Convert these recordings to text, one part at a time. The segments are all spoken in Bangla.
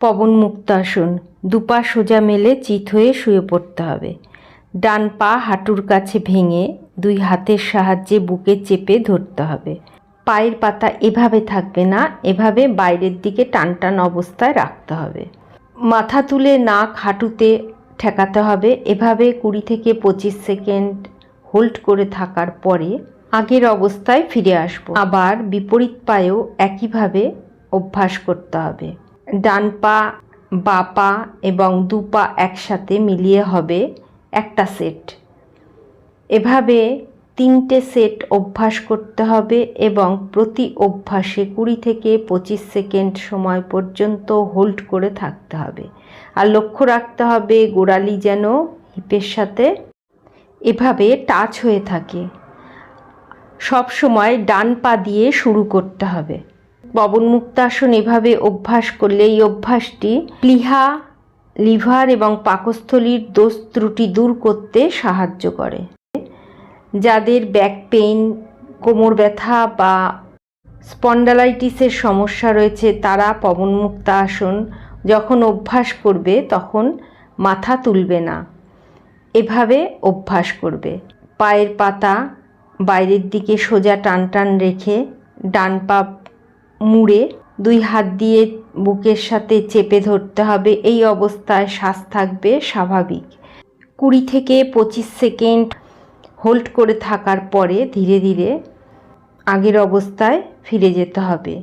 পবন মুক্তাসন দুপা সোজা মেলে চিত হয়ে শুয়ে পড়তে হবে। ডান পা হাঁটুর কাছে ভেঙে দুই হাতের সাহায্যে বুকে চেপে ধরতে হবে। পায়ের পাতা এভাবে থাকবে না, এভাবে বাইরের দিকে টান টান অবস্থায় রাখতে হবে। মাথা তুলে নাক হাঁটুতে ঠেকাতে হবে, এভাবে কুড়ি থেকে পঁচিশ সেকেন্ড হোল্ড করে থাকার পরে আগের অবস্থায় ফিরে আসব। আবার বিপরীত পায়েও একইভাবে অভ্যাস করতে হবে। ডান পা বা পা এবং দু পা একসাথে মিলিয়ে হবে একটা সেট। এভাবে তিনটে সেট অভ্যাস করতে হবে এবং প্রতি অভ্যাসে কুড়ি থেকে পঁচিশ সেকেন্ড সময় পর্যন্ত হোল্ড করে থাকতে হবে। আর লক্ষ্য রাখতে হবে গোড়ালি যেন হিপের সাথে এভাবে টাচ হয়ে থাকে। সব সময় ডান পা দিয়ে শুরু করতে হবে। পবন মুক্তাসন এভাবে অভ্যাস করলে এই অভ্যাসটি প্লিহা, লিভার এবং পাকস্থলীর দোষ ত্রুটি দূর করতে সাহায্য করে। যাদের ব্যাক পেইন কোমর ব্যথা বা স্পন্ডালাইটিসের সমস্যা রয়েছে, তারা পবন মুক্তাসন যখন অভ্যাস করবে, তখন মাথা তুলবে না। এভাবে অভ্যাস করবে। পায়ের পাতা বাইরের দিকে সোজা টান টান রেখে ডান পা মুড়ে দুই হাত দিয়ে বুকের সাথে চেপে ধরতে হবে। এই অবস্থায় শ্বাস থাকবে স্বাভাবিক। কুড়ি থেকে পঁচিশ সেকেন্ড হোল্ড করে থাকার পরে ধীরে ধীরে আগের অবস্থায় ফিরে যেতে হবে।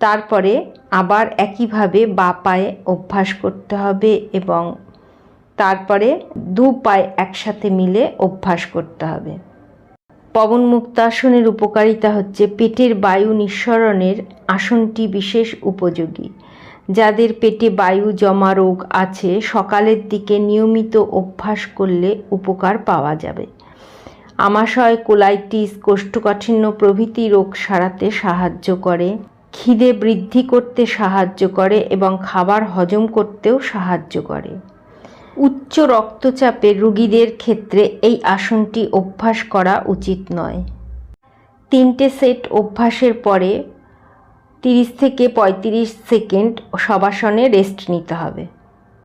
তারপরে আবার একইভাবে বা পায়ে অভ্যাস করতে হবে এবং তারপরে দু পায়ে একসাথে মিলে অভ্যাস করতে হবে। পবন মুক্তাসনের উপকারিতা হচ্ছে পেটের বায়ু নিঃসরণের আসনটি বিশেষ উপযোগী। যাদের পেটে বায়ু জমা রোগ আছে, সকালের দিকে নিয়মিত অভ্যাস করলে উপকার পাওয়া যাবে। আমাশয়, কোলাইটিস, কোষ্ঠকাঠিন্য প্রভৃতি রোগ সারাতে সাহায্য করে, খিদে বৃদ্ধি করতে সাহায্য করে এবং খাবার হজম করতেও সাহায্য করে। উচ্চ রক্তচাপের রোগীদের ক্ষেত্রে এই আসনটি অভ্যাস করা উচিত নয়। তিনটে সেট অভ্যাসের পরে তিরিশ থেকে পঁয়ত্রিশ সেকেন্ড সবাসনে রেস্ট নিতে হবে।